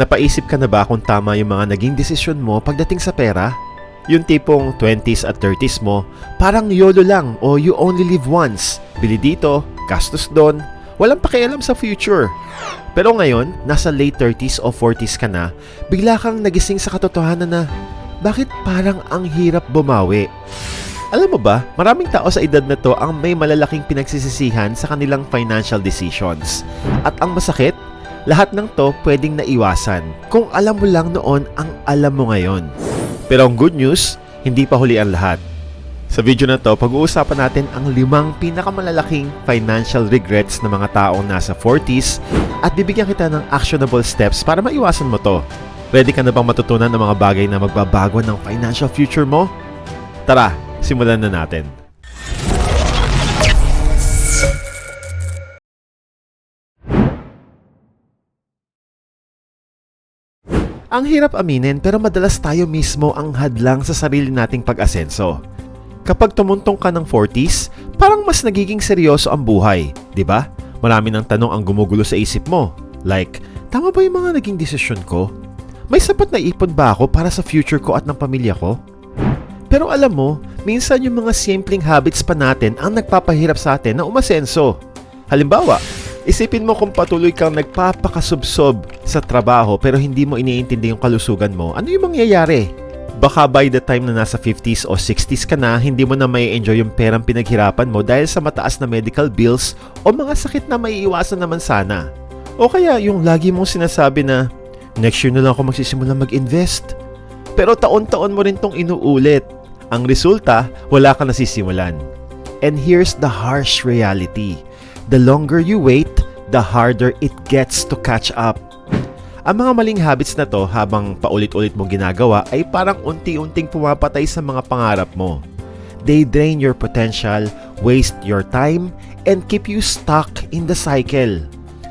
Napaisip ka na ba kung tama yung mga naging desisyon mo pagdating sa pera? Yung tipong 20s at 30s mo, parang YOLO lang o you only live once. Bili dito, gastos doon, walang pakialam sa future. Pero ngayon, nasa late 30s o 40s ka na, bigla kang nagising sa katotohanan na bakit parang ang hirap bumawi? Alam mo ba, maraming tao sa edad na to ang may malalaking pinagsisisihan sa kanilang financial decisions. At ang masakit, lahat ng to pwedeng naiwasan kung alam mo lang noon ang alam mo ngayon. Pero ang good news, hindi pa huli ang lahat. Sa video na to, pag-uusapan natin ang limang pinakamalalaking financial regrets ng mga taong nasa 40s at bibigyan kita ng actionable steps para maiwasan mo to. Ready ka na bang matutunan ng mga bagay na magbabago ng financial future mo? Tara, simulan na natin. Ang hirap aminin pero madalas tayo mismo ang hadlang sa sarili nating pag-asenso. Kapag tumuntong ka ng 40s, parang mas nagiging seryoso ang buhay, di ba? Marami ng tanong ang gumugulo sa isip mo. Like, tama ba yung mga naging desisyon ko? May sapat na ipon ba ako para sa future ko at ng pamilya ko? Pero alam mo, minsan yung mga simpleng habits pa natin ang nagpapahirap sa atin na umasenso. Halimbawa, isipin mo kung patuloy kang nagpapakasubsob sa trabaho pero hindi mo iniintindi yung kalusugan mo, ano yung mangyayari? Baka by the time na nasa 50s o 60s ka na, hindi mo na may enjoy yung perang pinaghirapan mo dahil sa mataas na medical bills o mga sakit na maiiwasan naman sana. O kaya yung lagi mong sinasabi na, next year na lang ako magsisimula mag-invest. Pero taon-taon mo rin tong inuulit. Ang resulta, wala ka nasisimulan. And here's the harsh reality. The longer you wait, the harder it gets to catch up. Ang mga maling habits na to habang paulit-ulit mong ginagawa ay parang unti-unting pumapatay sa mga pangarap mo. They drain your potential, waste your time, and keep you stuck in the cycle.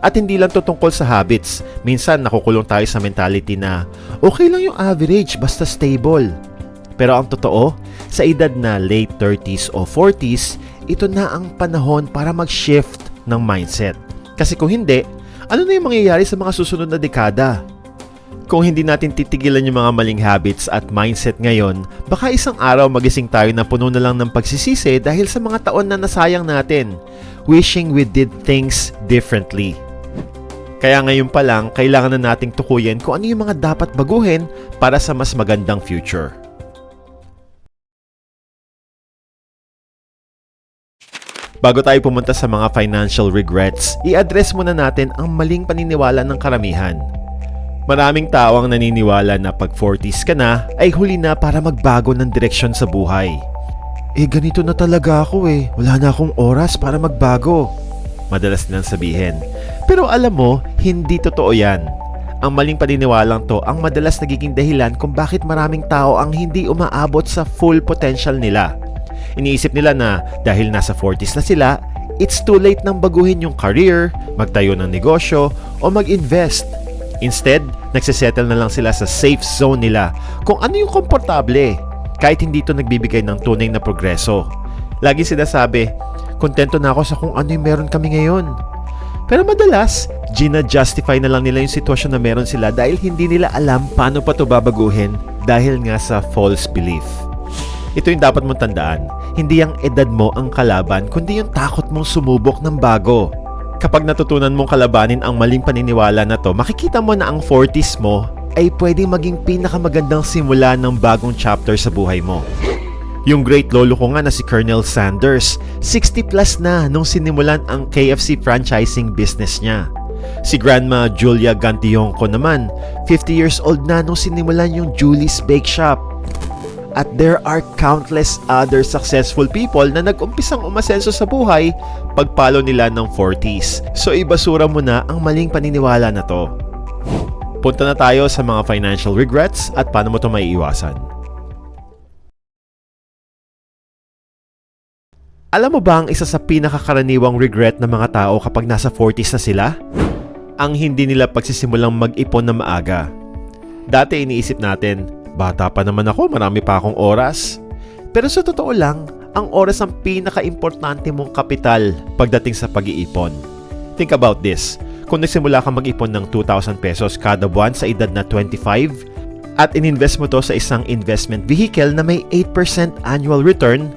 At hindi lang to tungkol sa habits. Minsan nakukulong tayo sa mentality na okay lang yung average basta stable. Pero ang totoo, sa edad na late 30s o 40s, ito na ang panahon para mag-shift ng mindset. Kasi kung hindi, ano na yung mangyayari sa mga susunod na dekada? Kung hindi natin titigilan yung mga maling habits at mindset ngayon, baka isang araw magising tayo na puno na lang ng pagsisisi dahil sa mga taon na nasayang natin, wishing we did things differently. Kaya ngayon pa lang, kailangan na nating tukuyin kung ano yung mga dapat baguhin para sa mas magandang future. Bago tayo pumunta sa mga financial regrets, i-address muna natin ang maling paniniwala ng karamihan. Maraming tao ang naniniwala na pag 40s ka na ay huli na para magbago ng direksyon sa buhay. Eh ganito na talaga ako eh, wala na akong oras para magbago. Madalas nilang sabihin. Pero alam mo, hindi totoo yan. Ang maling paniniwalang to ang madalas nagiging dahilan kung bakit maraming tao ang hindi umaabot sa full potential nila. Iniisip nila na dahil nasa 40s na sila, it's too late nang baguhin yung career, magtayo ng negosyo, o mag-invest. Instead, nagsisettle na lang sila sa safe zone nila kung ano yung komportable, kahit hindi ito nagbibigay ng tunay na progreso. Lagi sinasabi, kontento na ako sa kung ano yung meron kami ngayon. Pero madalas, gina-justify na lang nila yung sitwasyon na meron sila dahil hindi nila alam paano pa ito babaguhin dahil nga sa false belief. Ito yung dapat mong tandaan. Hindi ang edad mo ang kalaban, kundi yung takot mong sumubok ng bago. Kapag natutunan mong kalabanin ang maling paniniwala na to, makikita mo na ang 40s mo ay pwedeng maging pinakamagandang simula ng bagong chapter sa buhay mo. Yung great lolo ko nga na si Colonel Sanders, 60 plus na nung sinimulan ang KFC franchising business niya. Si Grandma Julia Gantillonco naman, 50 years old na nung sinimulan yung Julie's Bake Shop. At there are countless other successful people na nag-umpisang umasenso sa buhay pagpalo nila ng 40s. So ibasura mo na ang maling paniniwala na to. Punta na tayo sa mga financial regrets at paano mo ito maiiwasan. Alam mo ba ang isa sa pinakakaraniwang regret ng mga tao kapag nasa 40s na sila? Ang hindi nila pagsisimulang mag-ipon na maaga. Dati iniisip natin, bata pa naman ako, marami pa akong oras. Pero sa totoo lang, ang oras ang pinaka-importante mong kapital pagdating sa pag-iipon. Think about this. Kung nagsimula ka mag-ipon ng 2,000 pesos kada buwan sa edad na 25 at ininvest mo to sa isang investment vehicle na may 8% annual return,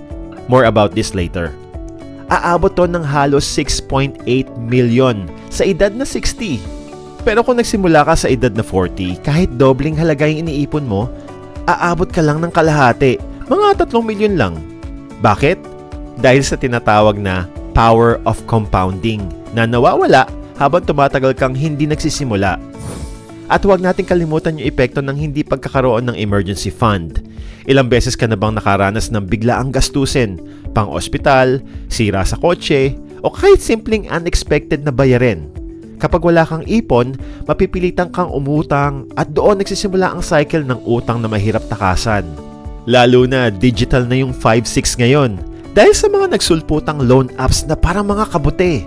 more about this later. Aabot to ng halos 6.8 million sa edad na 60. Pero kung nagsimula ka sa edad na 40, kahit dobling halaga yung iniipon mo, aabot ka lang ng kalahati, mga 3 milyon lang. Bakit? Dahil sa tinatawag na power of compounding na nawawala habang tumatagal kang hindi nagsisimula. At huwag natin kalimutan yung epekto ng hindi pagkakaroon ng emergency fund. Ilang beses ka na bang nakaranas ng biglaang gastusin, pang ospital, sira sa kotse, o kahit simpleng unexpected na bayarin? Kapag wala kang ipon, mapipilitan kang umutang at doon nagsisimula ang cycle ng utang na mahirap takasan. Lalo na digital na yung 5-6 ngayon dahil sa mga nagsulputang loan apps na parang mga kabuti.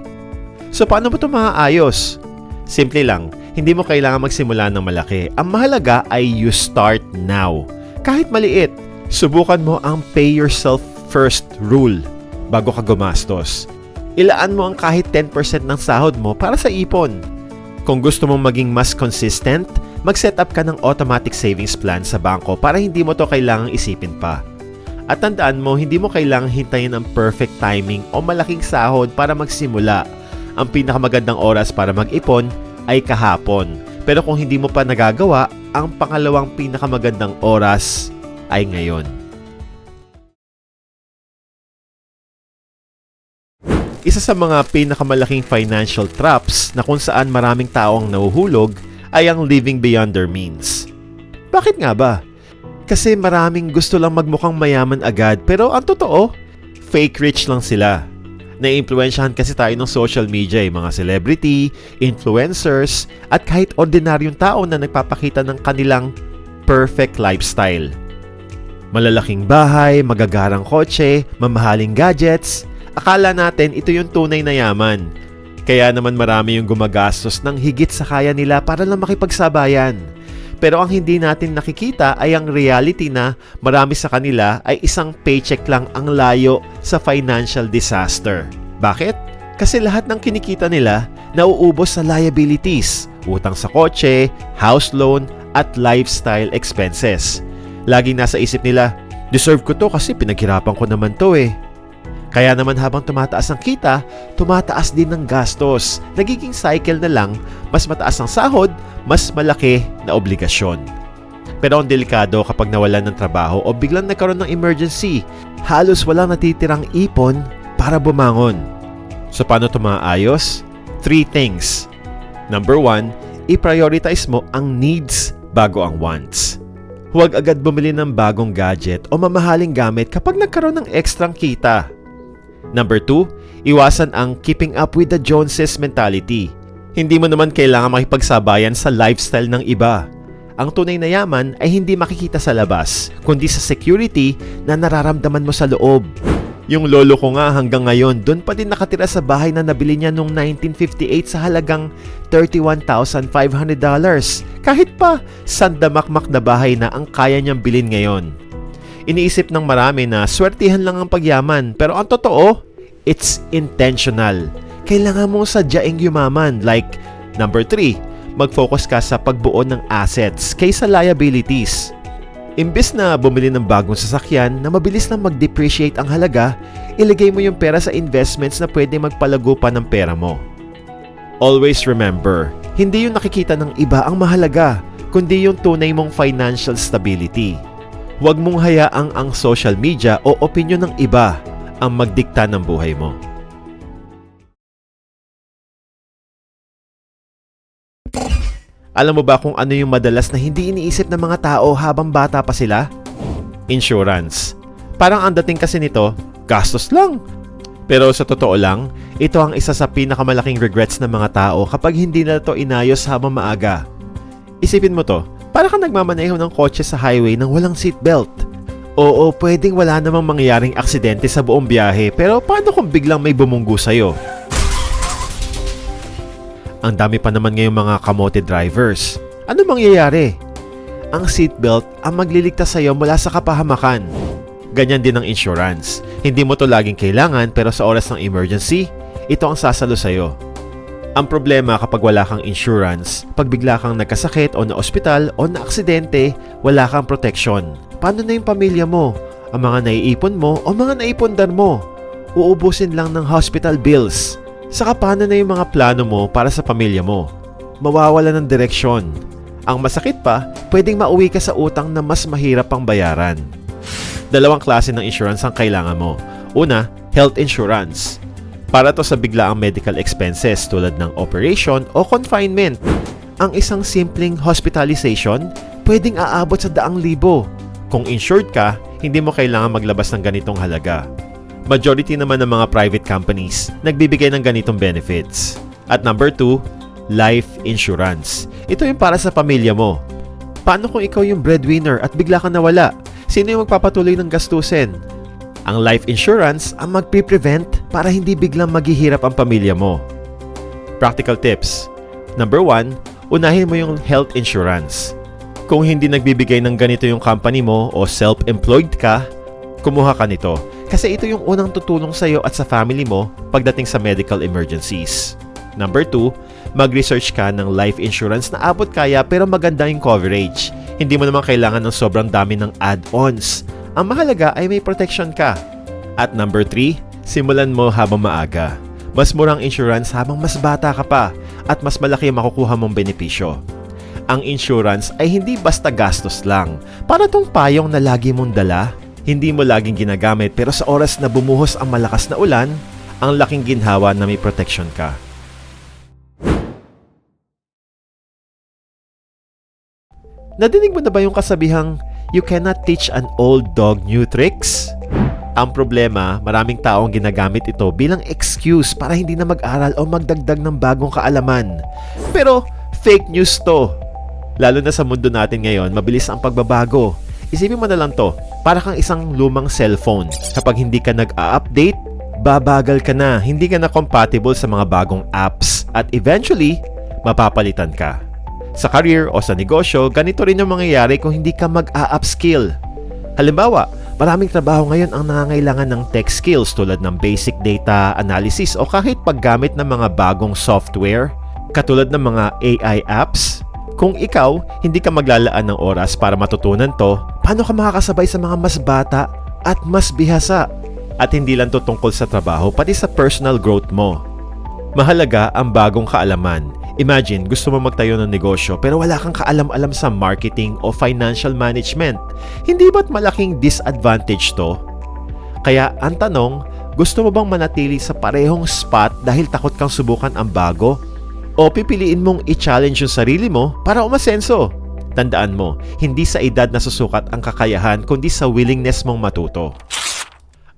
So paano ba ito maaayos? Simple lang, hindi mo kailangan magsimula ng malaki. Ang mahalaga ay you start now. Kahit maliit, subukan mo ang pay yourself first rule bago ka gumastos. Ilaan mo ang kahit 10% ng sahod mo para sa ipon. Kung gusto mong maging mas consistent, mag-set up ka ng automatic savings plan sa bangko para hindi mo to kailangang isipin pa. At tandaan mo, hindi mo kailangang hintayin ang perfect timing o malaking sahod para magsimula. Ang pinakamagandang oras para mag-ipon ay kahapon. Pero kung hindi mo pa nagagawa, ang pangalawang pinakamagandang oras ay ngayon. Isa sa mga pinakamalaking financial traps na kung saan maraming tao ang nahuhulog ay ang living beyond their means. Bakit nga ba? Kasi maraming gusto lang magmukhang mayaman agad pero ang totoo, fake rich lang sila. Naiimpluwensyahan kasi tayo ng social media, eh, mga celebrity, influencers, at kahit ordinaryong tao na nagpapakita ng kanilang perfect lifestyle. Malalaking bahay, magagarang kotse, mamahaling gadgets, akala natin ito yung tunay na yaman. Kaya naman marami yung gumagastos ng higit sa kaya nila para lang makipagsabayan. Pero ang hindi natin nakikita ay ang reality na marami sa kanila ay isang paycheck lang ang layo sa financial disaster. Bakit? Kasi lahat ng kinikita nila nauubos sa liabilities, utang sa kotse, house loan, at lifestyle expenses. Laging nasa isip nila, deserve ko to kasi pinaghirapan ko naman to eh. Kaya naman habang tumataas ang kita, tumataas din ng gastos. Nagiging cycle na lang, mas mataas ang sahod, mas malaki na obligasyon. Pero ang delikado kapag nawalan ng trabaho o biglang nagkaroon ng emergency, halos walang natitirang ipon para bumangon. So paano ito maayos? Three things. Number one, i-prioritize mo ang needs bago ang wants. Huwag agad bumili ng bagong gadget o mamahaling gamit kapag nagkaroon ng ekstrang kita. Number 2, iwasan ang keeping up with the Joneses mentality. Hindi mo naman kailangan makipagsabayan sa lifestyle ng iba. Ang tunay na yaman ay hindi makikita sa labas, kundi sa security na nararamdaman mo sa loob. Yung lolo ko nga hanggang ngayon, doon pa din nakatira sa bahay na nabili niya noong 1958 sa halagang $31,500. Kahit pa, sandamakmak na bahay na ang kaya niyang bilhin ngayon. Iniisip ng marami na swertihan lang ang pagyaman, pero ang totoo, it's intentional. Kailangan mong sadyaing yumaman like number 3, mag-focus ka sa pagbuo ng assets kaysa liabilities. Imbes na bumili ng bagong sasakyan na mabilis na mag-depreciate ang halaga, ilagay mo yung pera sa investments na pwede magpalago pa ng pera mo. Always remember, hindi yung nakikita ng iba ang mahalaga, kundi yung tunay mong financial stability. Huwag mong hayaang ang social media o opinion ng iba ang magdikta ng buhay mo. Alam mo ba kung ano yung madalas na hindi iniisip ng mga tao habang bata pa sila? Insurance. Parang ang dating kasi nito, gastos lang. Pero sa totoo lang, ito ang isa sa pinakamalaking regrets ng mga tao kapag hindi na ito inayos habang maaga. Isipin mo to, para ka nagmamaneho ng kotse sa highway nang walang seatbelt. Oo, pwedeng wala namang mangyaring aksidente sa buong biyahe, pero paano kung biglang may bumunggo sa'yo? Ang dami pa naman ngayong mga kamote drivers. Ano mangyayari? Ang seatbelt ang magliligtas sa'yo mula sa kapahamakan. Ganyan din ang insurance. Hindi mo to laging kailangan pero sa oras ng emergency, ito ang sasalo sa'yo. Ang problema kapag wala kang insurance, pag bigla kang nagkasakit o na-ospital o na-aksidente, wala kang protection. Paano na yung pamilya mo? Ang mga naiipon mo o mga naipundar mo? Uubusin lang ng hospital bills. Saka paano na yung mga plano mo para sa pamilya mo? Mawawala ng direksyon. Ang masakit pa, pwedeng mauwi ka sa utang na mas mahirap pang bayaran. Dalawang klase ng insurance ang kailangan mo. Una, health insurance. Para to sa biglaang medical expenses tulad ng operation o confinement. Ang isang simpleng hospitalization, pwedeng aabot sa daang libo. Kung insured ka, hindi mo kailangan maglabas ng ganitong halaga. Majority naman ng mga private companies nagbibigay ng ganitong benefits. At number 2, life insurance. Ito yung para sa pamilya mo. Paano kung ikaw yung breadwinner at bigla ka nawala? Sino yung magpapatuloy ng gastusin? Ang life insurance ang magpre-prevent para hindi biglang maghihirap ang pamilya mo. Practical tips. Number 1, unahin mo yung health insurance. Kung hindi nagbibigay ng ganito yung company mo o self-employed ka, kumuha ka nito kasi ito yung unang tutulong sa iyo at sa family mo pagdating sa medical emergencies. Number 2, mag-research ka ng life insurance na abot kaya pero maganda yung coverage. Hindi mo naman kailangan ng sobrang dami ng add-ons ang mahalaga ay may protection ka. At number 3, simulan mo habang maaga. Mas murang insurance habang mas bata ka pa at mas malaki ang makukuha mong benepisyo. Ang insurance ay hindi basta gastos lang. Para tong payong na lagi mong dala, hindi mo laging ginagamit pero sa oras na bumuhos ang malakas na ulan, ang laking ginhawa na may protection ka. Nadinig mo na ba yung kasabihang you cannot teach an old dog new tricks? Ang problema, maraming taong ginagamit ito bilang excuse para hindi na mag-aral o magdagdag ng bagong kaalaman. Pero fake news to. Lalo na sa mundo natin ngayon, mabilis ang pagbabago. Isipin mo na lang to, para kang isang lumang cellphone. Kapag hindi ka nag-a-update, babagal ka na, hindi ka na compatible sa mga bagong apps at eventually, mapapalitan ka. Sa career o sa negosyo, ganito rin yung mangyayari kung hindi ka mag-a-upskill. Halimbawa, maraming trabaho ngayon ang nangangailangan ng tech skills tulad ng basic data analysis o kahit paggamit ng mga bagong software, katulad ng mga AI apps. Kung ikaw, hindi ka maglalaan ng oras para matutunan to, paano ka makakasabay sa mga mas bata at mas bihasa? At hindi lang to tungkol sa trabaho, pati sa personal growth mo. Mahalaga ang bagong kaalaman Imagine, gusto mo magtayo ng negosyo pero wala kang kaalam-alam sa marketing o financial management. Hindi ba't malaking disadvantage to? Kaya ang tanong, gusto mo bang manatili sa parehong spot dahil takot kang subukan ang bago? O pipiliin mong i-challenge yung sarili mo para umasenso? Tandaan mo, hindi sa edad na susukat ang kakayahan kundi sa willingness mong matuto.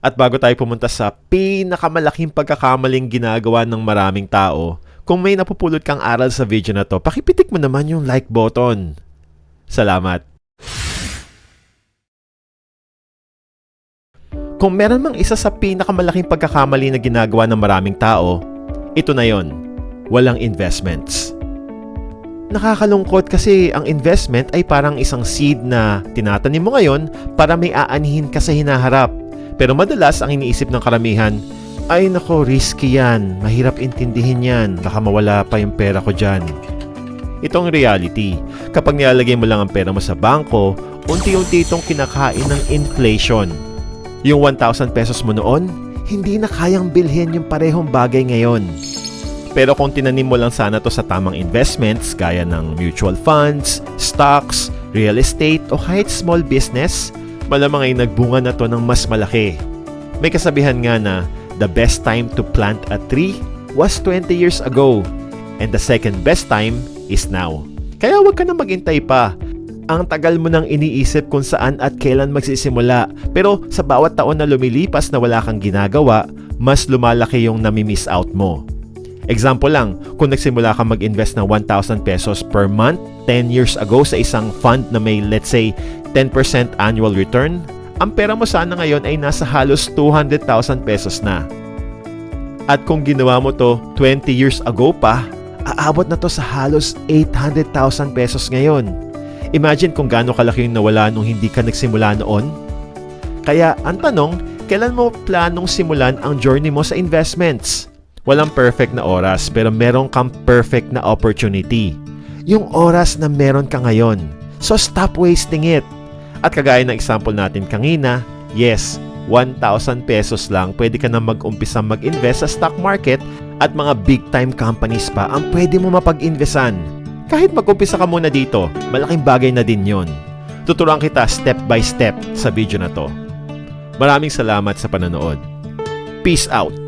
At bago tayo pumunta sa pinakamalaking pagkakamaling ginagawa ng maraming tao, kung may napupulot kang aral sa video na to, pakipitik mo naman yung like button. Salamat. Kung meron mang isa sa pinakamalaking pagkakamali na ginagawa ng maraming tao, ito na yon. Walang investments. Nakakalungkot kasi ang investment ay parang isang seed na tinatanim mo ngayon para may aanhin ka sa hinaharap. Pero madalas ang iniisip ng karamihan, ay nako, risky yan. Mahirap intindihin yan. Baka mawala pa yung pera ko dyan. Itong reality. Kapag nilalagay mo lang ang pera mo sa bangko, unti-unti itong kinakain ng inflation. Yung 1,000 pesos mo noon, hindi na kayang bilhin yung parehong bagay ngayon. Pero kung tinanim mo lang sana to sa tamang investments gaya ng mutual funds, stocks, real estate o kahit small business, malamang ay nagbunga na to ng mas malaki. May kasabihan nga na The best time to plant a tree was 20 years ago and the second best time is now. Kaya huwag ka na maghintay pa. Ang tagal mo nang iniisip kung saan at kailan magsisimula pero sa bawat taon na lumilipas na wala kang ginagawa, mas lumalaki yung nami-miss out mo. Example lang, kung nagsimula ka mag-invest ng 1,000 pesos per month 10 years ago sa isang fund na may let's say 10% annual return, ang pera mo sana ngayon ay nasa halos 200,000 pesos na. At kung ginawa mo to 20 years ago pa, aabot na to sa halos 800,000 pesos ngayon. Imagine kung gaano kalaki yung nawala nung hindi ka nagsimula noon. Kaya ang tanong, kailan mo planong simulan ang journey mo sa investments? Walang perfect na oras pero meron kang perfect na opportunity. Yung oras na meron ka ngayon. So stop wasting it. At kagaya ng example natin kanina, yes, 1,000 pesos lang pwede ka na mag-umpisa mag-invest sa stock market at mga big time companies pa ang pwede mo mapag-investan. Kahit mag-umpisa ka muna dito, malaking bagay na din yon. Tuturuan kita step by step sa video na to. Maraming salamat sa panonood. Peace out!